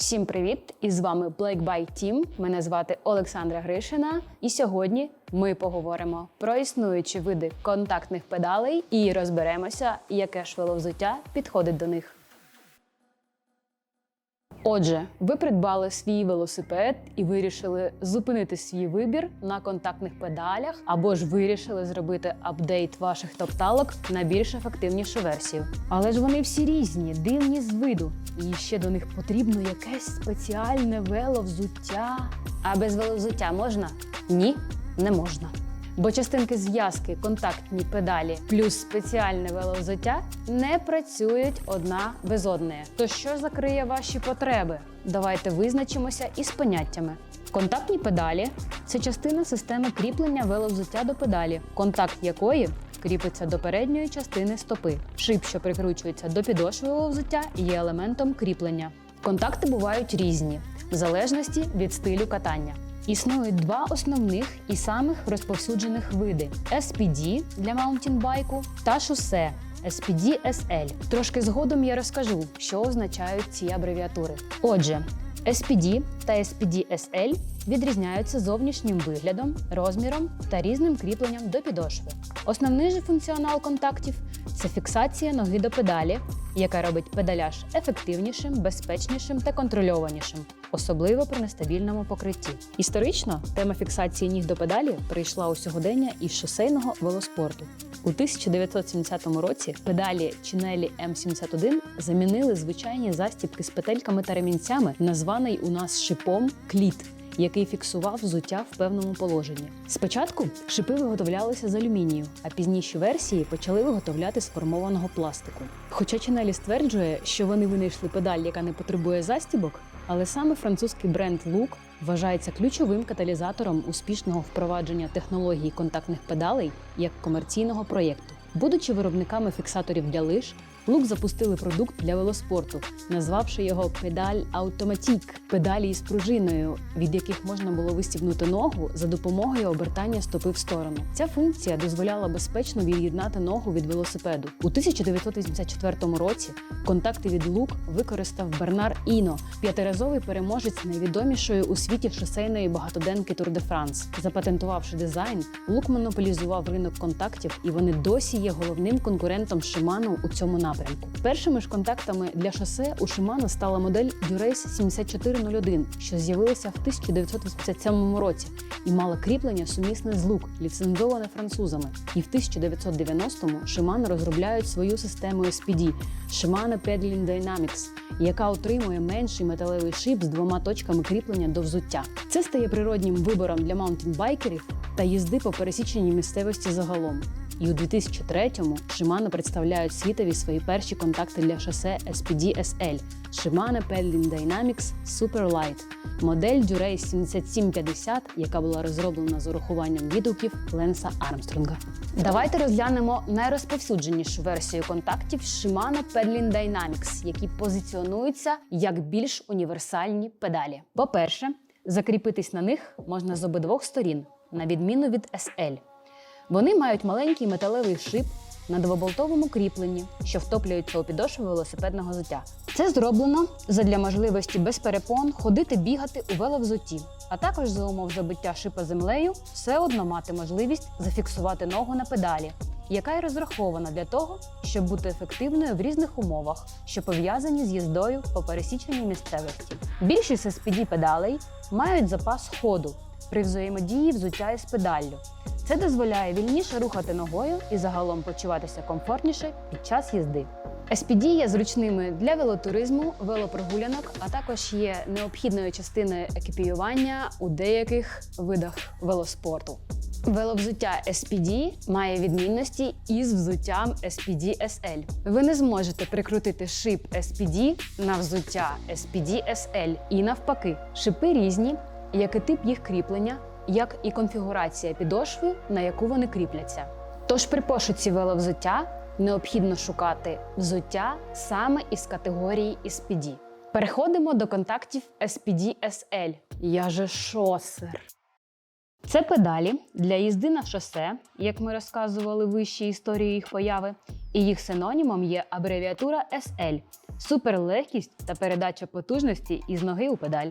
Всім привіт! І з вами Black by Team. Мене звати Олександра Гришина. І сьогодні ми поговоримо про існуючі види контактних педалей і розберемося, яке ж веловзуття підходить до них. Отже, ви придбали свій велосипед і вирішили зупинити свій вибір на контактних педалях, або ж вирішили зробити апдейт ваших топталок на більш ефективнішу версію. Але ж вони всі різні, дивні з виду, і ще до них потрібно якесь спеціальне веловзуття. А без веловзуття можна? Ні, не можна. Бо частинки зв'язки, контактні педалі плюс спеціальне веловзуття не працюють одна без одної. То що закриє ваші потреби? Давайте визначимося із поняттями. Контактні педалі це частина системи кріплення веловзуття до педалі, контакт якої кріпиться до передньої частини стопи. Шип, що прикручується до підошви веловзуття, є елементом кріплення. Контакти бувають різні в залежності від стилю катання. Існують два основних і самих розповсюджених види: SPD для маунтінбайку та шосе SPD SL. Трошки згодом я розкажу, що означають ці абревіатури. Отже, SPD та SPD SL відрізняються зовнішнім виглядом, розміром та різним кріпленням до підошви. Основний же функціонал контактів це фіксація ноги до педалі, яка робить педаляж ефективнішим, безпечнішим та контрольованішим, особливо при нестабільному покритті. Історично тема фіксації ніг до педалі прийшла у сьогодення із шосейного велоспорту. У 1970 році педалі Чинелі М71 замінили звичайні застібки з петельками та ремінцями, названий у нас шипом кліт. Який фіксував взуття в певному положенні. Спочатку шипи виготовлялися з алюмінію, а пізніші версії почали виготовляти з формованого пластику. Хоча Чинелі стверджує, що вони винайшли педаль, яка не потребує застібок, але саме французький бренд Look вважається ключовим каталізатором успішного впровадження технології контактних педалей як комерційного проєкту. Будучи виробниками фіксаторів для лиж, Лук запустили продукт для велоспорту, назвавши його педаль Автоматік педалі із пружиною, від яких можна було вистібнути ногу за допомогою обертання стопи в сторону. Ця функція дозволяла безпечно від'єднати ногу від велосипеду. У 1984 році контакти від Лук використав Бернар Іно, п'ятиразовий переможець найвідомішої у світі шосейної багатоденки Тур де Франс. Запатентувавши дизайн, Лук монополізував ринок контактів, і вони досі є головним конкурентом Shimano у цьому напрямку. Першими ж контактами для шосе у Shimano стала модель Durace 7401, що з'явилася в 1987 році і мала кріплення сумісне з лук, ліцензоване французами. І в 1990-му Shimano розробляють свою систему SPD Shimano Pedaling Dynamics, яка отримує менший металевий шип з двома точками кріплення до взуття. Це стає природнім вибором для маунтінбайкерів та їзди по пересіченій місцевості загалом. І у 2003-му Shimano представляють світові свої перші контакти для шосе SPD SL Shimano Pedaling Dynamics Super Light, модель Durace 7750, яка була розроблена з урахуванням відгуків Ленса Армстронга. Давайте розглянемо найрозповсюдженішу версію контактів Shimano Pedaling Dynamics, які позиціонуються як більш універсальні педалі. По-перше, закріпитись на них можна з обидвох сторін, на відміну від SL. Вони мають маленький металевий шип на двоболтовому кріпленні, що втоплюється у підошву велосипедного взуття. Це зроблено задля можливості без перепон ходити бігати у веловзутті, а також за умов забиття шипа землею все одно мати можливість зафіксувати ногу на педалі, яка й розрахована для того, щоб бути ефективною в різних умовах, що пов'язані з їздою по пересіченій місцевості. Більшість SPD педалей мають запас ходу при взаємодії взуття із педаллю. Це дозволяє вільніше рухати ногою і загалом почуватися комфортніше під час їзди. SPD є зручними для велотуризму, велопрогулянок, а також є необхідною частиною екіпіювання у деяких видах велоспорту. Веловзуття SPD має відмінності із взуттям SPD SL. Ви не зможете прикрутити шип SPD на взуття SPD SL і навпаки. Шипи різні, як і тип їх кріплення, як і конфігурація підошви, на яку вони кріпляться. Тож при пошуці веловзуття необхідно шукати взуття саме із категорії SPD. Переходимо до контактів SPD SL. Я же шосер. Це педалі для їзди на шосе, як ми розказували вище історію їх появи, і їх синонімом є абревіатура SL суперлегкість та передача потужності із ноги у педаль.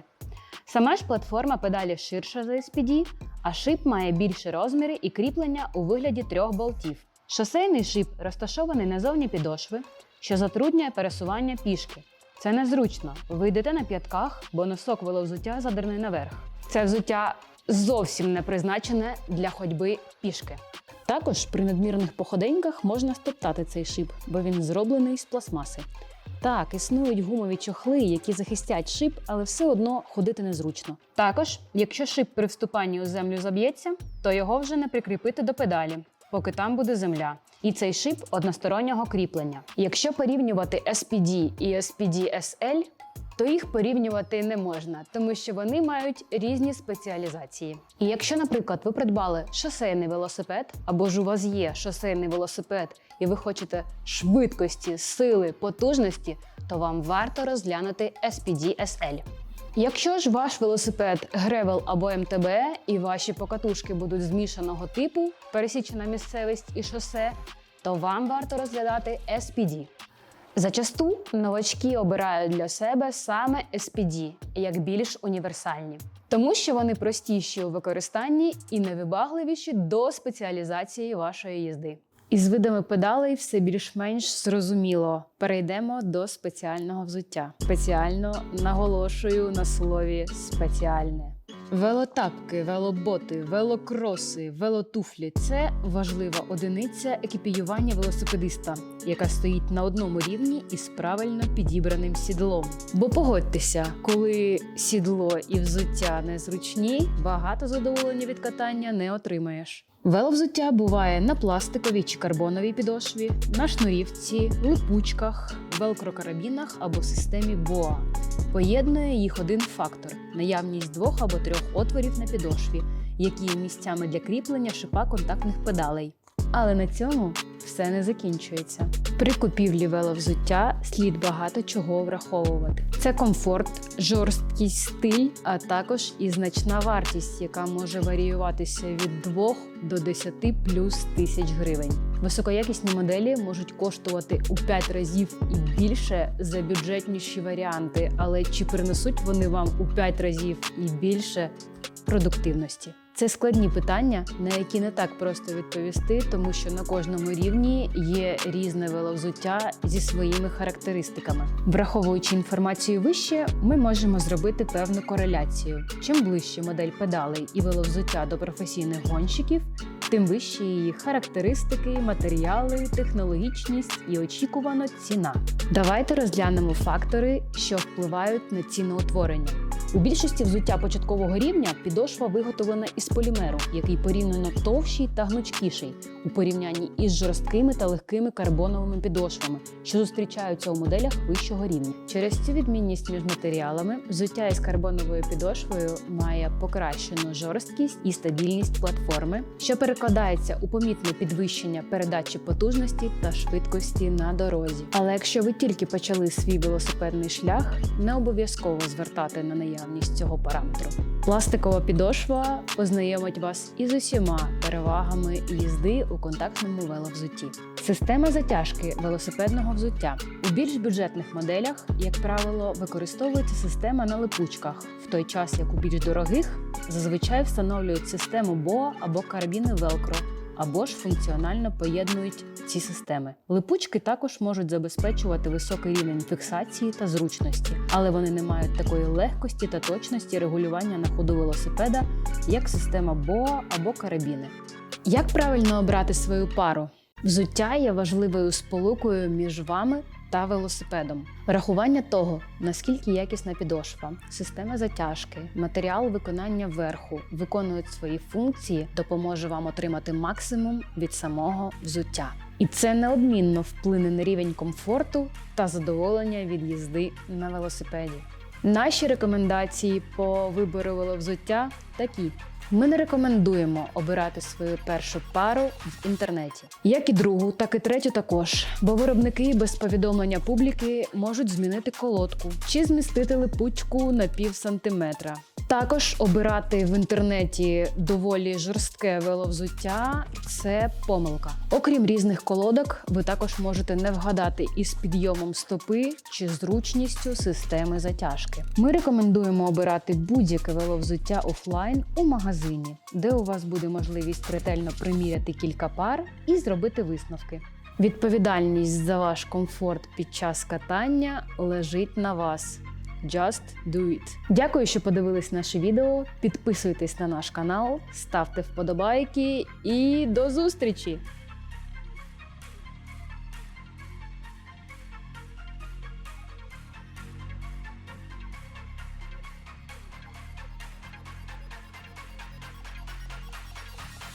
Сама ж платформа педалі ширша за SPD, а шип має більші розміри і кріплення у вигляді трьох болтів. Шосейний шип розташований назовні підошви, що затруднює пересування пішки. Це незручно. Ви йдете на п'ятках, бо носок веловзуття задерний наверх. Це взуття зовсім не призначене для ходьби пішки. Також при надмірних походеньках можна стоптати цей шип, бо він зроблений з пластмаси. Так, існують гумові чохли, які захистять шип, але все одно ходити незручно. Також, якщо шип при вступанні у землю заб'ється, то його вже не прикріпити до педалі, поки там буде земля. І цей шип одностороннього кріплення. Якщо порівнювати SPD і SPD SL, то їх порівнювати не можна, тому що вони мають різні спеціалізації. І якщо, наприклад, ви придбали шосейний велосипед, або ж у вас є шосейний велосипед, і ви хочете швидкості, сили, потужності, то вам варто розглянути SPD SL. Якщо ж ваш велосипед Гревел або МТБ і ваші покатушки будуть змішаного типу, пересічена місцевість і шосе, то вам варто розглядати SPD. Зачасту новачки обирають для себе саме SPD як більш універсальні, тому що вони простіші у використанні і невибагливіші до спеціалізації вашої їзди. Із видами педалей все більш-менш зрозуміло. Перейдемо до спеціального взуття. Спеціально наголошую на слові спеціальне. Велотапки, велоботи, велокроси, велотуфлі це важлива одиниця екіпіювання велосипедиста, яка стоїть на одному рівні із правильно підібраним сідлом. Бо погодьтеся, коли сідло і взуття незручні, багато задоволення від катання не отримаєш. Веловзуття буває на пластиковій чи карбоновій підошві, на шнурівці, липучках, велкрокарабінах або системі BOA. Поєднує їх один фактор наявність двох або трьох отворів на підошві, які є місцями для кріплення шипа контактних педалей. Але на цьому все не закінчується. При купівлі веловзуття слід багато чого враховувати. Це комфорт, жорсткість, стиль, а також і значна вартість, яка може варіюватися від 2 до 10 плюс тисяч гривень. Високоякісні моделі можуть коштувати у 5 разів і більше за бюджетніші варіанти, але чи принесуть вони вам у 5 разів і більше продуктивності? Це складні питання, на які не так просто відповісти, тому що на кожному рівні є різне веловзуття зі своїми характеристиками. Враховуючи інформацію вище, ми можемо зробити певну кореляцію. Чим ближче модель педалей і веловзуття до професійних гонщиків, тим вищі її характеристики, матеріали, технологічність і очікувано ціна. Давайте розглянемо фактори, що впливають на ціноутворення. У більшості взуття початкового рівня підошва виготовлена із полімеру, який порівняно товщий та гнучкіший у порівнянні із жорсткими та легкими карбоновими підошвами, що зустрічаються у моделях вищого рівня. Через цю відмінність між матеріалами взуття із карбоновою підошвою має покращену жорсткість і стабільність платформи, що перекладається у помітне підвищення передачі потужності та швидкості на дорозі. Але якщо ви тільки почали свій велосипедний шлях, не обов'язково звертати на наявність цього параметру. Пластикова підошва познайомить вас із усіма перевагами їзди у контактному веловзутті. Система затяжки велосипедного взуття у більш бюджетних моделях, як правило, використовується система на липучках, в той час як у більш дорогих зазвичай встановлюють систему BOA або карабіни Velcro, або ж функціонально поєднують ці системи. Липучки також можуть забезпечувати високий рівень фіксації та зручності, але вони не мають такої легкості та точності регулювання на ходу велосипеда, як система Боа або карабіни. Як правильно обрати свою пару? Взуття є важливою сполукою між вами та велосипедом. Врахування того, наскільки якісна підошва, система затяжки, матеріал виконання верху виконують свої функції, допоможе вам отримати максимум від самого взуття. І це неодмінно вплине на рівень комфорту та задоволення від їзди на велосипеді. Наші рекомендації по вибору веловзуття такі. Ми не рекомендуємо обирати свою першу пару в інтернеті, як і другу, так і третю також. Бо виробники без повідомлення публіки можуть змінити колодку чи змістити липучку на пів сантиметра. Також обирати в інтернеті доволі жорстке веловзуття це помилка. Окрім різних колодок, ви також можете не вгадати із підйомом стопи чи зручністю системи затяжки. Ми рекомендуємо обирати будь-яке веловзуття офлайн у магазині, де у вас буде можливість ретельно приміряти кілька пар і зробити висновки. Відповідальність за ваш комфорт під час катання лежить на вас. Just do it. Дякую, що подивились наше відео. Підписуйтесь на наш канал, ставте вподобайки і до зустрічі!